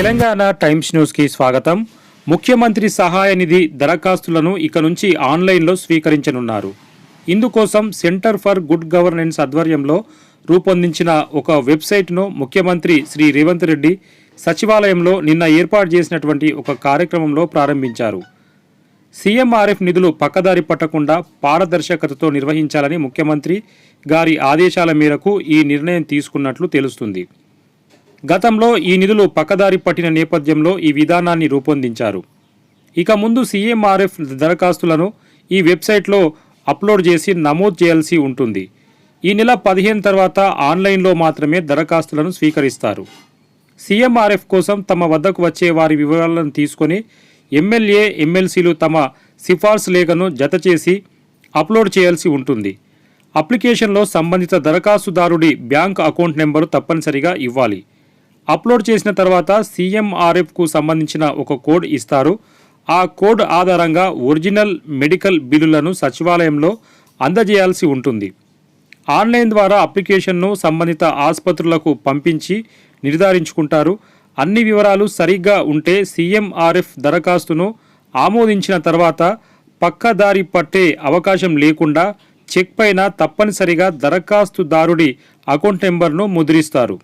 Telangana times న్యూస్కి స్వాగతం. ముఖ్యమంత్రి సహాయ నిధి దరఖాస్తులను ఇక నుంచి ఆన్లైన్లో స్వీకరించనున్నారు. ఇందుకోసం సెంటర్ ఫర్ గుడ్ గవర్నెన్స్ ఆధ్వర్యంలో రూపొందించిన ఒక వెబ్సైట్ను ముఖ్యమంత్రి శ్రీ రేవంత్ రెడ్డి సచివాలయంలో నిన్న ఏర్పాటు చేసినటువంటి ఒక కార్యక్రమంలో ప్రారంభించారు. సీఎంఆర్ఎఫ్ నిధులు పక్కదారి పట్టకుండా పారదర్శకతతో నిర్వహించాలని ముఖ్యమంత్రి గారి ఆదేశాల మేరకు ఈ నిర్ణయం తీసుకున్నట్లు తెలుస్తుంది. గతంలో ఈ నిధులు పక్కదారి పట్టిన నేపథ్యంలో ఈ విధానాన్ని రూపొందించారు. ఇక ముందు సీఎంఆర్ఎఫ్ దరఖాస్తులను ఈ వెబ్సైట్లో అప్లోడ్ చేసి నమోదు చేయాల్సి ఉంటుంది. ఈ నెల పదిహేను తర్వాత ఆన్లైన్లో మాత్రమే దరఖాస్తులను స్వీకరిస్తారు. సీఎంఆర్ఎఫ్ కోసం తమ వద్దకు వచ్చే వారి వివరాలను తీసుకొని ఎమ్మెల్యే ఎమ్మెల్సీలు తమ సిఫార్సు లేఖను జతచేసి అప్లోడ్ చేయాల్సి ఉంటుంది. అప్లికేషన్లో సంబంధిత దరఖాస్తుదారుడి బ్యాంక్ అకౌంట్ నెంబరు తప్పనిసరిగా ఇవ్వాలి. అప్లోడ్ చేసిన తర్వాత సీఎంఆర్ఎఫ్కు సంబంధించిన ఒక కోడ్ ఇస్తారు. ఆ కోడ్ ఆధారంగా ఒరిజినల్ మెడికల్ బిల్లులను సచివాలయంలో అందజేయాల్సి ఉంటుంది. ఆన్లైన్ ద్వారా అప్లికేషన్ను సంబంధిత ఆసుపత్రులకు పంపించి నిర్ధారించుకుంటారు. అన్ని వివరాలు సరిగ్గా ఉంటే సీఎంఆర్ఎఫ్ దరఖాస్తును ఆమోదించిన తర్వాత పక్కదారి పట్టే అవకాశం లేకుండా చెక్ పైన తప్పనిసరిగా దరఖాస్తుదారుడి అకౌంట్ నెంబర్ను ముద్రిస్తారు.